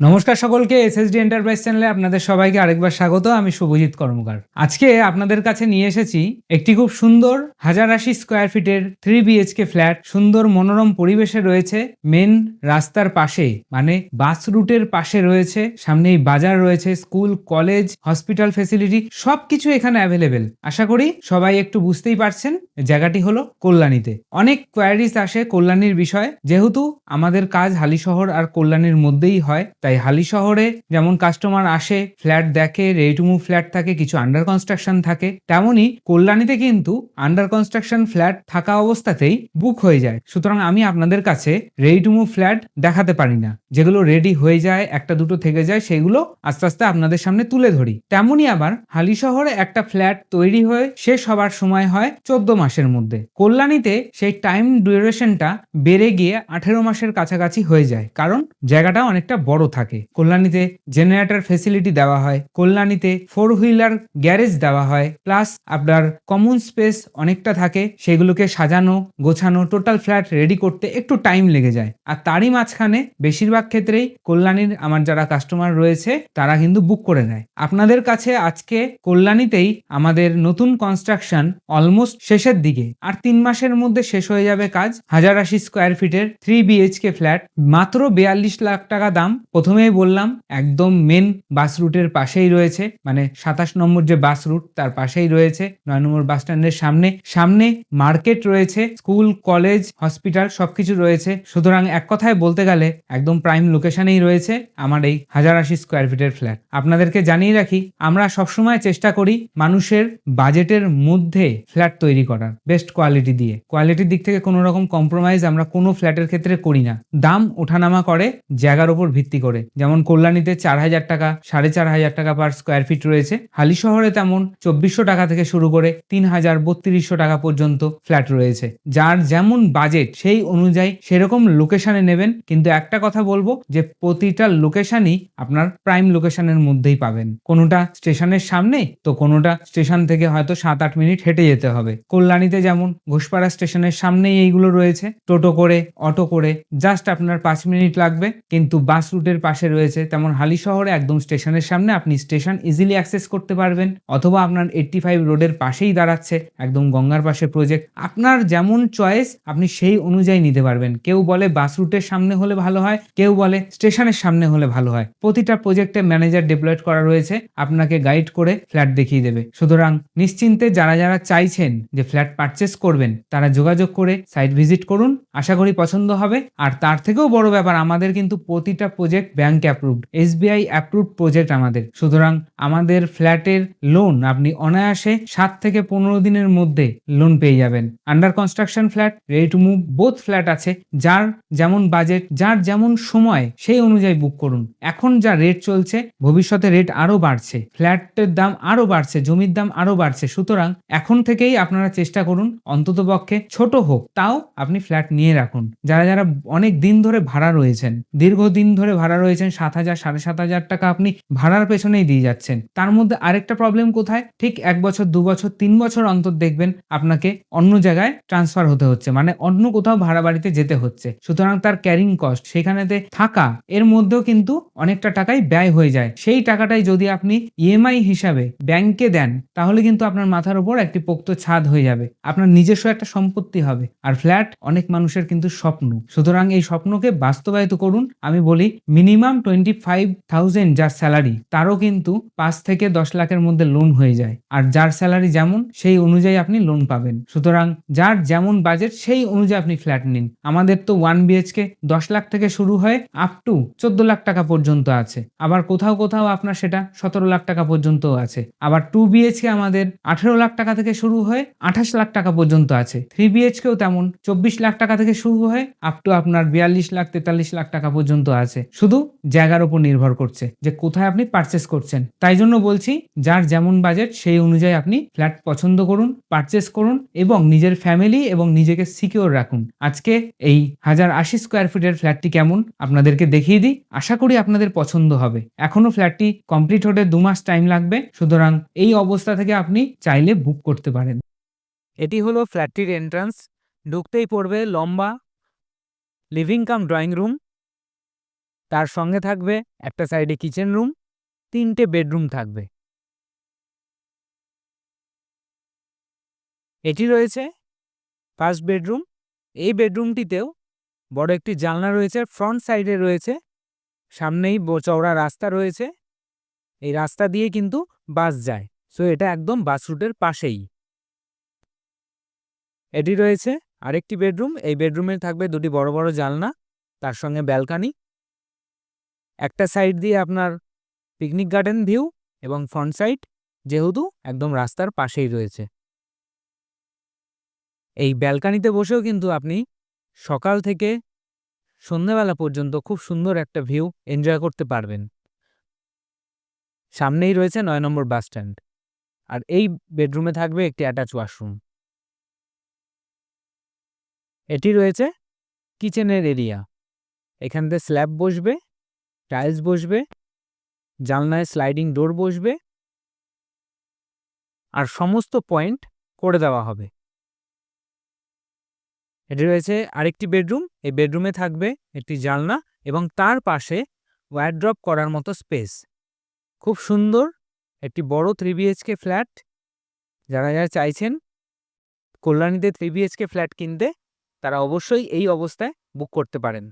নমস্কার সকলকে SSD enterprise চ্যানেলে আপনাদের সবাইকে আরেকবার স্বাগত, আমি শুভজিৎ কর্মকার। আজকে আপনাদের কাছে নিয়ে এসেছি একটি খুব সুন্দর হাজার আশি স্কোয়ার ফিটের থ্রি বিএইচকে ফ্ল্যাট সুন্দর মনোরম পরিবেশে রয়েছে মেন রাস্তার পাশে মানে বাস রুটের পাশে রয়েছে, সামনেই বাজার রয়েছে স্কুল কলেজ হসপিটাল ফেসিলিটি সবকিছু এখানে অ্যাভেলেবেল আশা করি সবাই একটু বুঝতেই পারছেন, জায়গাটি হলো কল্যাণীতে। অনেক কোয়ারিজ আসে কল্যাণীর বিষয়, যেহেতু আমাদের কাজ হালিশহর আর কল্যাণীর মধ্যেই হয়, তাই হালি শহরে যেমন কাস্টমার আসে ফ্ল্যাট দেখে রেডি টু মুভ ফ্ল্যাট থাকে, কিছু আন্ডার কনস্ট্রাকশন থাকে তেমনই কল্যাণীতে কিন্তু আন্ডার কনস্ট্রাকশন ফ্ল্যাট থাকা অবস্থাতেই বুক হয়ে যায়। সুতরাং আমি আপনাদের কাছে রেডি টু মুভ ফ্ল্যাট দেখাতে পারি না। যেগুলো রেডি হয়ে যায়, একটা দুটো থেকে যায়, সেগুলো আস্তে আস্তে আপনাদের সামনে তুলে ধরি। তেমনই আবার হালি শহরে একটা ফ্ল্যাট তৈরি হয়ে শেষ হবার সময় হয় চোদ্দ মাসের মধ্যে। কল্যাণীতে সেই টাইম ডিউরেশনটা বেড়ে গিয়ে আঠেরো মাসের কাছাকাছি হয়ে যায়। কারণ জায়গাটা অনেকটা বড় থাকে। কল্যাণীতে জেনারেটর ফেসিলিটি দেওয়া হয়, কল্যাণীতে ফোর হুইলার গ্যারেজ দেওয়া হয় প্লাস আপনার কমন স্পেস অনেকটা থাকে, সেগুলোকে সাজানো, গোছানো টোটাল ফ্ল্যাট রেডি করতে একটু টাইম লেগে যায়। আর তারই মাঝখানে বেশিরভাগ ক্ষেত্রেই কল্যাণীর আমার যারা কাস্টমার রয়েছে, তারা কিন্তু বুক করে নেয়। আপনাদের কাছে আজকে কল্যাণীতেই আমাদের নতুন কনস্ট্রাকশন অলমোস্ট শেষের দিকে। আর তিন মাসের মধ্যে শেষ হয়ে যাবে কাজ, হাজার আশি স্কোয়ার ফিটের থ্রি বিএইচকে ফ্ল্যাট মাত্র বিয়াল্লিশ লাখ টাকা দাম প্রথমেই বললাম, একদম মেন বাস রুটের পাশেই রয়েছে মানে সাতাশ নম্বর যে বাস রুট তার পাশেই রয়েছে, নয় নম্বর বাস স্ট্যান্ডের সামনে। সামনে মার্কেট রয়েছে স্কুল কলেজ হসপিটাল সবকিছু রয়েছে। সুতরাং এক কথায় বলতে গেলে একদম প্রাইম লোকেশনেই রয়েছে আমার এই হাজার আশি স্কোয়ার ফিটের ফ্ল্যাট আপনাদেরকে জানিয়ে রাখি, আমরা সবসময় চেষ্টা করি মানুষের বাজেটের মধ্যে ফ্ল্যাট তৈরি করার বেস্ট কোয়ালিটি দিয়ে। কোয়ালিটির দিক থেকে কোনো রকম কম্প্রোমাইজ আমরা কোনো ফ্ল্যাটের ক্ষেত্রে করি না। দাম ওঠানামা করে, জায়গার উপর ভিত্তি করে। যেমন কল্যাণীতে চার হাজার টাকা, সাড়ে চার হাজার টাকা পার স্কোয়ার ফিট রয়েছে। হালি শহরে তেমন চব্বিশশো টাকা থেকে শুরু করে তিন হাজার বত্রিশশো টাকা পর্যন্ত ফ্ল্যাট রয়েছে। যার যেমন বাজেট সেই অনুযায়ী সেরকম লোকেশনে নেবেন। কিন্তু একটা কথা বলব যে প্রতিটা লোকেশনই আপনার প্রাইম লোকেশনের মধ্যেই পাবেন। কোনোটা স্টেশনের সামনে, তো কোনোটা স্টেশন থেকে হয়তো সাত আট মিনিট হেঁটে যেতে হবে। কল্যাণীতে যেমন ঘোষপাড়া স্টেশনের সামনেই এইগুলো রয়েছে। টোটো করে, অটো করে জাস্ট আপনার পাঁচ মিনিট লাগবে। কিন্তু বাস রুটের পাশে রয়েছে, তেমন হালি শহরে একদম স্টেশনের সামনে আপনি স্টেশন ইজিলি অ্যাক্সেস করতে পারবেন, অথবা আপনার এইট্টি ফাইভ রোডের পাশেই দাঁড়াচ্ছে একদম গঙ্গার পাশে প্রজেক্ট আপনার যেমন চয়েস আপনি সেই অনুযায়ী নিতে পারবেন। কেউ বলে বাস রুটের সামনে হলে ভালো হয়, কেউ বলে স্টেশনের সামনে হলে ভালো হয়। প্রতিটা প্রজেক্টে ম্যানেজার ডেপ্লয়েড করা রয়েছে, আপনাকে গাইড করে ফ্ল্যাট দেখিয়ে দেবে। সুতরাং নিশ্চিন্তে যারা যারা চাইছেন যে ফ্ল্যাট পারচেস করবেন, তারা যোগাযোগ করে সাইট ভিজিট করুন। আশা করি পছন্দ হবে। আর তার থেকেও বড় ব্যাপার, আমাদের কিন্তু প্রতিটা project bank approved SBI approved project আমাদের। সুতরাং আমাদের ফ্ল্যাটের লোন আপনি অনায়াসে সাত থেকে পনেরো দিনের মধ্যে লোন পেয়ে যাবেন। Under construction flat ready to move both flat আছে। যার যেমন বাজেট যার যেমন সময়, সেই অনুযায়ী বুক করুন। এখন যা রেট চলছে, ভবিষ্যতে রেট আরও বাড়ছে। ফ্ল্যাটের দাম আরও বাড়ছে, জমির দাম আরও বাড়ছে। সুতরাং এখন থেকেই আপনারা চেষ্টা করুন, অন্ততপক্ষে ছোট হোক, তাও আপনি ফ্ল্যাট নিয়ে রাখুন। যারা যারা অনেক দিন ধরে ভাড়া রয়েছেন, দীর্ঘদিন ধরে ভাড়া রয়েছেন সাত হাজার, সাড়ে সাত হাজার টাকা আপনি ভাড়ার পেছনেই দিয়ে যাচ্ছেন। তার মধ্যে আরেকটা প্রবলেম কোথায়? ঠিক এক বছর, দু বছর, তিন বছর অন্তর দেখবেন আপনাকে অন্য জায়গায় ট্রান্সফার হতে হচ্ছে মানে অন্য কোথাও ভাড়া বাড়িতে যেতে হচ্ছে। সুতরাং তার ক্যারিং কস্ট সেখানেতে থাকা, এর মধ্যেও কিন্তু অনেকটা টাকাই ব্যয় হয়ে যায়। সেই টাকাটাই যদি আপনি ইএমআই হিসাবে ব্যাংকে দেন, তাহলে কিন্তু আপনার মাথার উপর একটি পোক্ত ছাদ হয়ে যাবে। আপনার নিজস্ব একটা সম্পত্তি হবে, আর ফ্ল্যাট অনেক মানুষের কিন্তু স্বপ্ন। সুতরাং এই স্বপ্নকে বাস্তবায়িত করুন। আমি বলি মিনিমাম টোয়েন্টি ফাইভ থাউজেন্ড যার স্যালারি তারও কিন্তু পাঁচ থেকে দশ লাখের মধ্যে লোন হয়ে যায়। আর যার স্যালারি যেমন, সেই অনুযায়ী আপনি লোন পাবেন। সুতরাং যার যেমন বাজেট সেই অনুযায়ী আপনি ফ্ল্যাট নিন। আমাদের তো ওয়ান বিএইচকে দশ লাখ থেকে শুরু হয়ে আপ টু চোদ্দ লাখ টাকা পর্যন্ত আছে। আবার কোথাও কোথাও আপনার সেটা সতেরো লাখ টাকা পর্যন্ত আছে। আবার টু বিএইচকে আমাদের আঠেরো লাখ টাকা থেকে শুরু হয়ে আঠাশ লাখ টাকা পর্যন্ত আছে। থ্রি বিএইচকেও তেমন, চব্বিশ লাখ টাকা থেকে শুরু হয়ে আপ টু আপনার বিয়াল্লিশ লাখ, তেতাল্লিশ লাখ টাকা পর্যন্ত আছে। শুধু জায়গার উপর নির্ভর করছে যে কোথায় আপনি পারচেস করছেন। তাই জন্য বলছি, যার যেমন বাজেট সেই অনুযায়ী আপনি ফ্ল্যাট পছন্দ করুন পারচেস করুন এবং নিজের ফ্যামিলি এবং নিজেকে সিকিওর রাখুন। আজকে এই হাজার আশি স্কোয়ার ফিটের ফ্ল্যাটটি কেমন আপনাদেরকে দেখিয়ে দিই। আশা করি আপনাদের পছন্দ হবে। এখনও ফ্ল্যাটটি কমপ্লিট হতে দু মাস টাইম লাগবে, সুতরাং এই অবস্থা থেকে আপনি চাইলে বুক করতে পারেন। এটি হলো ফ্ল্যাটটির এন্ট্রান্স ঢুকতেই পড়বে লম্বা লিভিং কাম ড্রয়িং রুম তার সঙ্গে থাকবে একটা সাইডে কিচেন রুম, তিনটে বেডরুম থাকবে। এটি রয়েছে ফার্স্ট বেডরুম। এই বেডরুমটিতেও বড় একটি জানলা রয়েছে, ফ্রন্ট সাইডে রয়েছে, সামনেই চওড়া রাস্তা রয়েছে। এই রাস্তা দিয়ে কিন্তু বাস যায়, সো এটা একদম বাস রুটের পাশেই। এটি রয়েছে আরেকটি বেডরুম, এই বেডরুমে থাকবে দুটি বড় বড় জানলা, তার সঙ্গে ব্যালকানি একটা সাইড দিয়ে আপনার পিকনিক গার্ডেন ভিউ এবং ফ্রন্ট সাইড যেহেতু একদম রাস্তার পাশেই রয়েছে। এই ব্যালকানিতে বসেও কিন্তু আপনি সকাল থেকে সন্ধ্যাবেলা পর্যন্ত খুব সুন্দর একটা ভিউ এনজয় করতে পারবেন। সামনেই রয়েছে নয় নম্বর বাস স্ট্যান্ড আর এই বেডরুমে থাকবে একটি অ্যাটাচ ওয়াশরুম এটি রয়েছে কিচেনের এরিয়া এখানতে স্ল্যাব বসবে টাইলস বসবে, জানলায় স্লাইডিং ডোর বসবে, আর সমস্ত পয়েন্ট করে দেওয়া হবে। এটি রয়েছে আরেকটি বেডরুম, এই বেডরুমে থাকবে একটি জানলা এবং তার পাশে ওয়ারড্রপ করার মতো স্পেস। খুব সুন্দর একটি বড় থ্রি বিএইচকে ফ্ল্যাট। যারা যারা চাইছেন কল্যাণীতে থ্রি বিএইচকে ফ্ল্যাট কিনতে, তারা অবশ্যই এই অবস্থায় বুক করতে পারেন।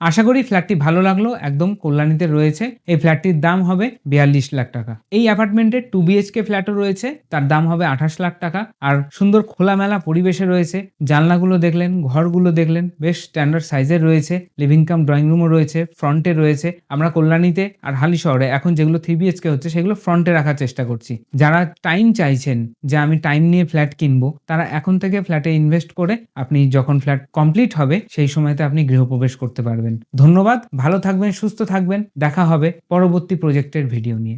আশা করি ফ্ল্যাটটি ভালো লাগল, একদম কল্যাণীতে রয়েছে। এই ফ্ল্যাটটির দাম হবে বিয়াল্লিশ লাখ টাকা। এই অ্যাপার্টমেন্টের টু বিএইচকে ফ্ল্যাটও রয়েছে, তার দাম হবে আঠাশ লাখ টাকা। আর সুন্দর খোলামেলা পরিবেশে রয়েছে, জানলাগুলো দেখলেন, ঘরগুলো দেখলেন, বেশ স্ট্যান্ডার্ড সাইজের রয়েছে। লিভিং কাম ড্রয়িং রুমও রয়েছে ফ্রন্টে রয়েছে। আমরা কল্যাণীতে আর হালি শহরে, এখন যেগুলো থ্রি বিএইচকে হচ্ছে, সেগুলো ফ্রন্টে রাখার চেষ্টা করছি। যারা টাইম চাইছেন যে আমি টাইম নিয়ে ফ্ল্যাট কিনবো, তারা এখন থেকে ফ্ল্যাটে ইনভেস্ট করে আপনি যখন ফ্ল্যাট কমপ্লিট হবে, সেই সময়তে আপনি গৃহপ্রবেশ করতে পারবেন। ধন্যবাদ ভালো থাকবেন সুস্থ থাকবেন। দেখা হবে পরবর্তী প্রজেক্টের ভিডিও নিয়ে।